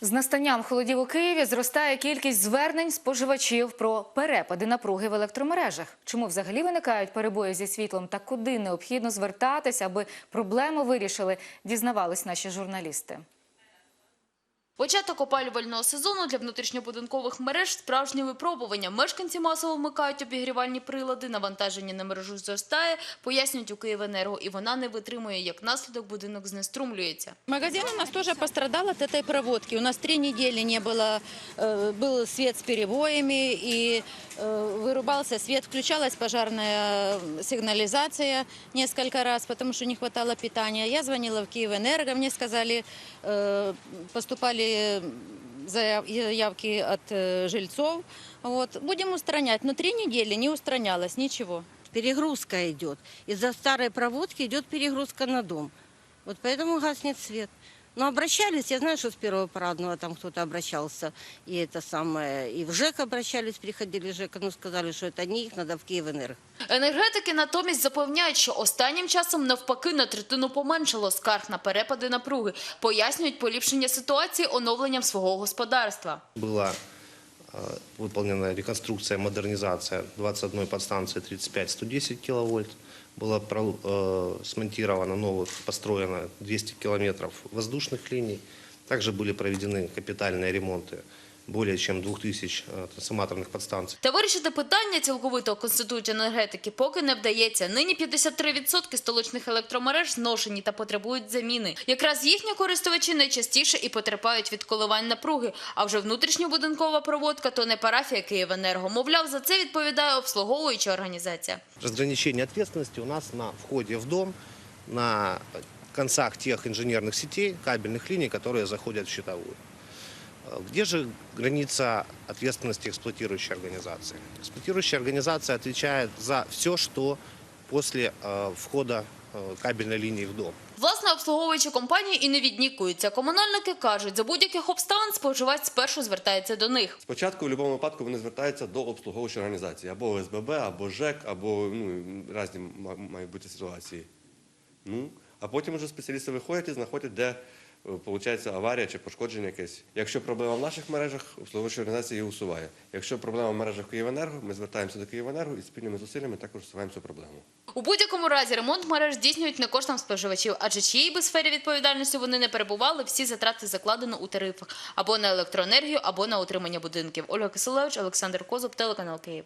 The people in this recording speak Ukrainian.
З настанням холодів у Києві зростає кількість звернень споживачів про перепади напруги в електромережах. Чому взагалі виникають перебої зі світлом та куди необхідно звертатися, аби проблему вирішили, дізнавались наші журналісти. Початок опалювального сезону для внутрішньобудинкових мереж – справжнє випробування. Мешканці масово вмикають обігрівальні прилади, навантаження на мережу зростає, пояснюють у Київенерго, і вона не витримує, як наслідок будинок знеструмлюється. Магазин у нас тоже пострадал от этой проводки. У нас три недели не было, э, был свет с перебоями и э, вырубался свет, включалась пожарная сигнализация несколько раз, потому что не хватало питания. Я звонила в Киевэнерго, мне сказали, э, поступали заяв- заявки от э, жильцов. Вот. Будем устранять. Но три недели не устранялось ничего. перегрузка идет. Из-за старой проводки идет перегрузка на дом. Вот поэтому гаснет свет. Но обращались, я знаю, что с первого парадного там кто-то обращался, и это самое, и в ЖЭК обращались, приходили в ЖЭК, ну сказали, что это не их, надо в Киевэнерго. Енергетики натомість запевняють, що останнім часом навпаки на третину поменшало скарг на перепади напруги. Пояснюють поліпшення ситуації оновленням свого господарства. Была э, выполнена реконструкция, модернизация 21 подстанции 35-110 киловольт. Было про- э, смонтировано новых, построено 200 километров воздушных линий. Также были проведены капитальные ремонты более чем 2000 э, трансформаторных подстанций. Та вирішити питання цілковито конститують енергетики поки не вдається. Нині 53% столичних електромереж зношені та потребують заміни. Якраз їхні користувачі найчастіше і потерпають від коливань напруги. А вже внутрішньобудинкова проводка то не парафія Київенерго. Мовляв, за це відповідає обслуговуюча організація. Разграничение ответственности у нас на входе в дом, на концах тех инженерных сетей, кабельных линий, которые заходят в щитовую. Э, Где же граница ответственности эксплуатирующей организации? Эксплуатирующая организация отвечает за все, что после э, входа э, кабельной линии в дом. Власне, обслуговуючі компанії і не віднікуються. Комунальники кажуть, за будь-яких обставин споживач спершу звертається до них. Спочатку в будь-якому випадку вони звертаються до обслуговуючої організації, або ОСББ, або ЖЕК, або ну, різні ма- мають бути ситуації. Ну, а потім вже спеціалісти виходять і знаходять, де виходить аварія чи пошкодження якесь. Якщо проблема в наших мережах, обслуговуюча організація її усуває. Якщо проблема в мережах Київенерго, ми звертаємося до Київенерго і спільними зусиллями також усуваємо цю проблему. У будь-якому разі ремонт мереж здійснюють не коштом споживачів, адже чиїй би сфері відповідальності вони не перебували, всі затрати закладено у тарифах або на електроенергію, або на утримання будинків. Ольга Киселевич, Олександр Козуб, телеканал Київ.